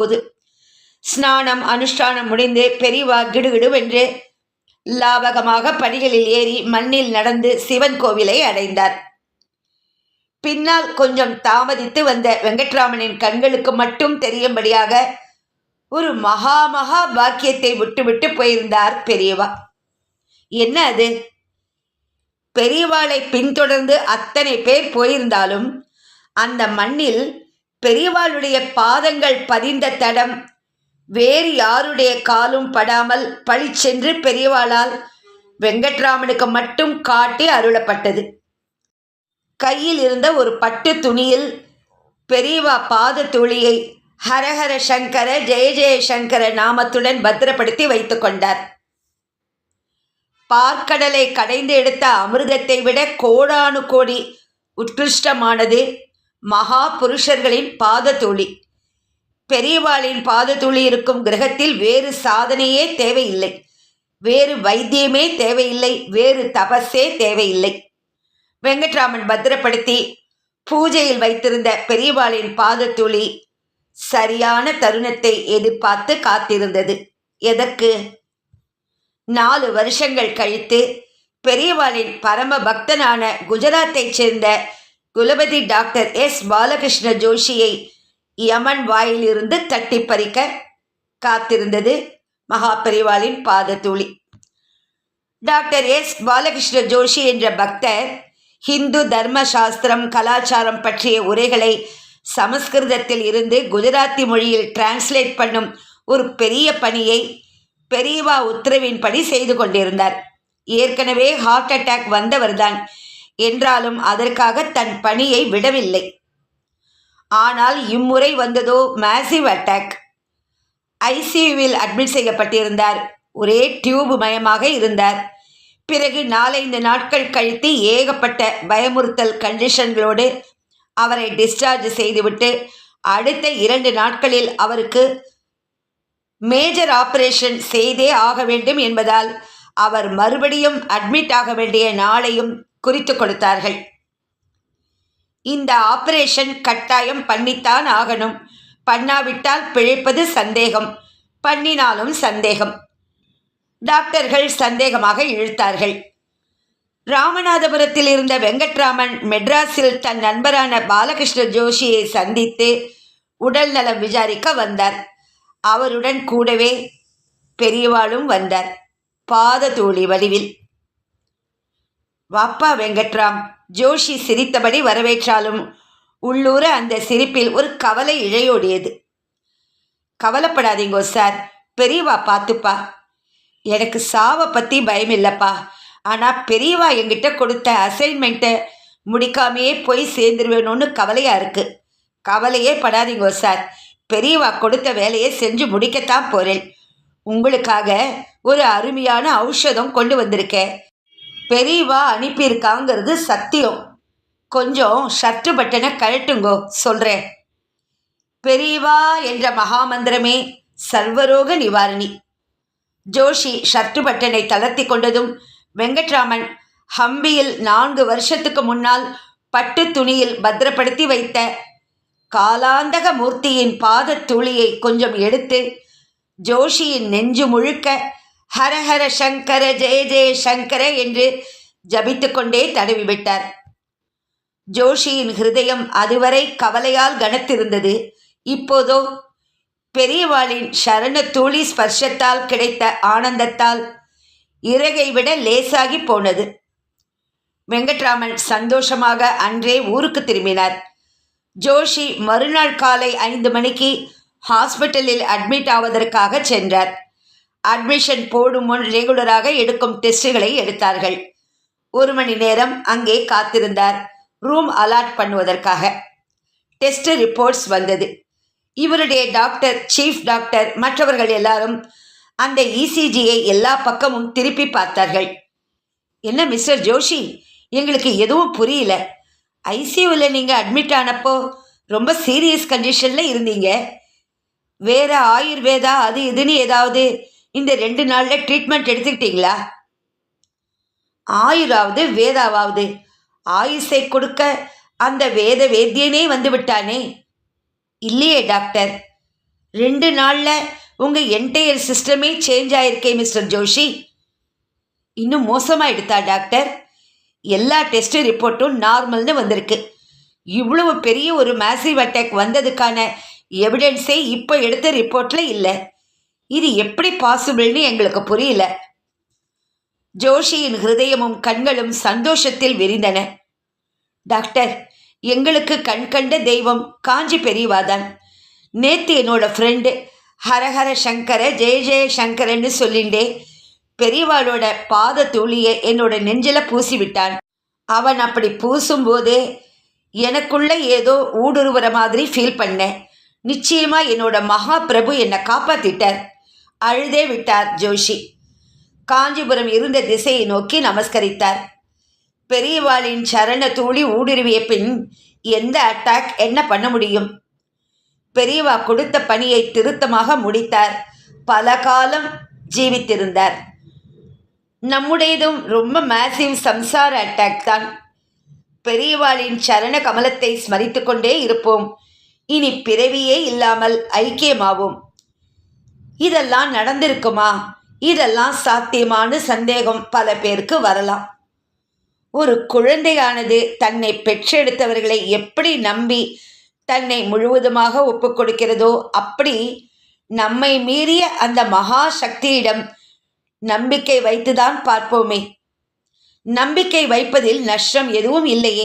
போது. ஸ்நானம் அனுஷ்டானம் முடிந்து பெரியவா கிடுகிடுவென்று லாவகமாக படிகளில் ஏறி மண்ணில் நடந்து சிவன் கோவிலை அடைந்தார். பின்னால் கொஞ்சம் தாமதித்து வந்த வெங்கட்ராமனின் கண்களுக்கு மட்டும் தெரியும்படியாக ஒரு மகா மகா பாக்கியத்தை விட்டுவிட்டு போயிருந்தார் பெரியவா. என்ன அது? பெரியவாளை பின்தொடர்ந்து அத்தனை பேர் போயிருந்தாலும் அந்த மண்ணில் பெரியவாளுடைய பாதங்கள் பதிந்த தடம் வேறு யாருடைய காலும் படாமல் பழிச்சென்று பெரியவாளால் வெங்கட்ராமனுக்கு மட்டும் காட்டி அருளப்பட்டது. கையில் இருந்த ஒரு பட்டு துணியில் பெரியவா பாத துளியை ஹரஹர சங்கர ஜெய ஜெய சங்கர நாமத்துடன் பத்திரப்படுத்தி வைத்து கொண்டார். பார்க்கடலை கடைந்து எடுத்த அமிர்தத்தை விட கோடானு கோடி உத்கிருஷ்டமானது. மகா புருஷர்களின் பாதத்துளி. பெரியவாளின் பாதத்துளி இருக்கும் கிரகத்தில் வேறு சாதனையே தேவையில்லை. வேறு வைத்தியமே தேவையில்லை. வேறு தபஸே தேவையில்லை. வெங்கட்ராமன் பத்திரப்படுத்தி பூஜையில் வைத்திருந்த பெரியவாளின் பாதத்துளி சரியான தருணத்தை எதிர்பார்த்து காத்திருந்தது. எதற்கு? நாலு வருஷங்கள் கழித்து பெரியவாளின் பரம பக்தனான குஜராத்தைச் சேர்ந்த குலபதி டாக்டர் எஸ். பாலகிருஷ்ண ஜோஷியை யமன் வாயிலிருந்து தட்டி பறிக்க காத்திருந்தது மகா பெரிவாளின் பாதத்தூளி. Doctor S. பாலகிருஷ்ண ஜோஷி என்ற பக்தர் ஹிந்து தர்ம சாஸ்திரம் கலாச்சாரம் பற்றிய உரைகளை சமஸ்கிருதத்தில் இருந்து குஜராத்தி மொழியில் டிரான்ஸ்லேட் பண்ணும் ஒரு பெரிய பணியை பெரியவா உத்தரவின்படி செய்து கொண்டிருந்தார். ஏற்கனவே ஹார்ட் அட்டாக் வந்தவர்தான். என்றாலும் அதற்காக தன் பணியை விடவில்லை. ஆனால் இம்முறை வந்ததோ மேசிவ் அட்டாக் ஐசியூவில் அட்மிட் செய்யப்பட்டிருந்தார். ஒரே டியூப் மயமாக இருந்தார். பிறகு நாலைந்து நாட்கள் கழித்து ஏகப்பட்ட பயமுறுத்தல் கண்டிஷன்களோடு அவரை டிஸ்சார்ஜ் செய்துவிட்டு அடுத்த இரண்டு நாட்களில் அவருக்கு மேஜர் ஆபரேஷன் செய்தே ஆக வேண்டும் என்பதால் அவர் மறுபடியும் அட்மிட் ஆக வேண்டிய நாளையும் குறித்து கொடுத்தார்கள். இந்த ஆபரேஷன் கட்டாயம் பண்ணித்தான் ஆகணும். பண்ணாவிட்டால் பிழைப்பது சந்தேகம். பண்ணினாலும் சந்தேகம். டாக்டர்கள் சந்தேகமாக இழுத்தார்கள். ராமநாதபுரத்தில் இருந்த வெங்கட்ராமன் மெட்ராஸில் தன் நண்பரான பாலகிருஷ்ண ஜோஷியை சந்தித்து உடல் நலம் விசாரிக்க வந்தார். அவருடன் கூடவே பெரியவாளும் வந்தார். பாததூளி வடிவில். வாப்பா வெங்கட்ராம் ஜோஷி சிரித்தபடி வரவேற்றாலும் உள்ளூர அந்த சிரிப்பில் ஒரு கவலை இழையோடியது. கவலைப்படாதீங்கோ சார். பெரியவா பார்த்துப்பா. எனக்கு சாவை பற்றி பயம் இல்லைப்பா ஆனால் பெரியவா எங்கிட்ட கொடுத்த அசைன்மெண்ட்டை முடிக்காமையே போய் சேர்ந்துருவேணும்னு கவலையாக இருக்குது கவலையே படாதீங்கோ சார். பெரியவா கொடுத்த வேலையை செஞ்சு முடிக்கத்தான் போகிறேன் உங்களுக்காக ஒரு அருமையான ஔஷதம் கொண்டு வந்திருக்கேன். பெரியவா அனுப்பியிருக்காங்கிறது சத்தியம். கொஞ்சம் ஷர்ட்டு பட்டனை கழட்டுங்கோ சொல்கிறேன் பெரியவா என்ற மகாமந்திரமே சர்வரோக நிவாரணி. ஜோஷி ஷர்ட்டு பட்டனை தளர்த்தி கொண்டதும் வெங்கட்ராமன் ஹம்பியில் நான்கு வருஷத்துக்கு முன்னால் பட்டு துணியில் பத்திரப்படுத்தி வைத்த காலாந்தக மூர்த்தியின் பாத துளியை கொஞ்சம் எடுத்து ஜோஷியின் நெஞ்சு முழுக்க ஹர ஹர சங்கர ஜெய ஜெய சங்கர என்று ஜபித்து கொண்டே தடவிவிட்டார். ஜோஷியின் ஹிருதயம் அதுவரை கவலையால் கனத்திருந்தது. இப்போதோ பெரியவாளின் சரண தூளி ஸ்பர்ஷத்தால் கிடைத்த ஆனந்தத்தால் இறகை விட லேசாகி போனது. வெங்கட்ராமன் சந்தோஷமாக அன்றே ஊருக்கு திரும்பினார். ஜோஷி மறுநாள் காலை ஐந்து மணிக்கு ஹாஸ்பிட்டலில் அட்மிட் ஆவதற்காக சென்றார். அட்மிஷன் போடும் முன் ரெகுலராக எடுக்கும் டெஸ்ட்டுகளை எடுத்தார்கள். ஒரு மணி நேரம் அங்கே காத்திருந்தார். ரூம் அலாட் பண்ணுவதற்காக. டெஸ்ட் ரிப்போர்ட்ஸ் வந்தது. இவருடைய டாக்டர் சீஃப் டாக்டர் மற்றவர்கள் எல்லாரும் அந்த இசிஜியை எல்லா பக்கமும் திருப்பி பார்த்தார்கள். என்ன மிஸ்டர் ஜோஷி? எங்களுக்கு எதுவும் புரியல. ஐசியூவில் நீங்கள் அட்மிட் ஆனப்போ ரொம்ப சீரியஸ் கண்டிஷனில் இருந்தீங்க. வேற ஆயுர்வேதா அது இதுன்னு ஏதாவது இந்த ரெண்டு நாளில் ட்ரீட்மெண்ட் எடுத்துக்கிட்டீங்களா? ஆயுராவது வேதாவாவது. ஆயுசை கொடுக்க அந்த வேத வேத்தியனே வந்து விட்டானே. இல்லையே டாக்டர் ரெண்டு நாளில் உங்கள் என்டையர் சிஸ்டமே சேஞ்ச் ஆயிருக்கே மிஸ்டர் ஜோஷி. இன்னும் மோசமாக எடுத்தா டாக்டர் எல்லா டெஸ்ட் ரிப்போர்ட்டும் நார்மல்னு வந்திருக்கு. இவ்வளவு பெரிய ஒரு மேசிவ் அட்டாக் வந்ததுக்கான எவிடென்ஸே இப்போ எடுத்த ரிப்போர்ட்டில் இல்லை. இது எப்படி பாசிபிள்னு எங்களுக்கு புரியல. ஜோஷியின் ஹிருதயமும் கண்களும் சந்தோஷத்தில் விரிந்தன. டாக்டர் எங்களுக்கு கண் கண்ட தெய்வம் காஞ்சி பெரியவாதான். நேத்து என்னோட ஃப்ரெண்டு ஹரஹர சங்கர ஜெய ஜெய சங்கரன்னு சொல்லிண்டே பெரியவாளோட பாத தூளியை என்னோட நெஞ்சில பூசி விட்டான் அவன் அப்படி பூசும்போதே எனக்குள்ள ஏதோ ஊடுருவுற மாதிரி ஃபீல் பண்ணேன். நிச்சயமா என்னோட மகா பிரபு என்னை காப்பாத்திட்டார். அழுதே விட்டார் ஜோஷி. காஞ்சிபுரம் இருந்த திசையை நோக்கி நமஸ்கரித்தார். பெரியவாளின் சரண தூளி ஊடுருவிய பின் எந்த அட்டாக் என்ன பண்ண முடியும்? பெரியவா கொடுத்த பணியை திருத்தமாக முடித்தார். பல காலம் ஜீவித்திருந்தார். நம்முடையதும் ரொம்ப மேசிவ் சம்சார அட்டாக் தான். பெரியவாளின் சரண கமலத்தை ஸ்மரித்து கொண்டே இருப்போம். இனி பிறவியே இல்லாமல் ஐக்கியமாவோம். இதெல்லாம் நடந்திருக்குமா? இதெல்லாம் சாத்தியமான சந்தேகம் பல பேருக்கு வரலாம். ஒரு குழந்தையானது தன்னை பெற்றெடுத்தவர்களை எப்படி நம்பி தன்னை முழுவதுமாக ஒப்புக் கொடுக்கிறதோ அப்படி நம்மை மீறிய அந்த மகா சக்தியிடம் நம்பிக்கை வைத்துதான் பார்ப்போமே. நம்பிக்கை வைப்பதில் நஷ்டம் எதுவும் இல்லையே.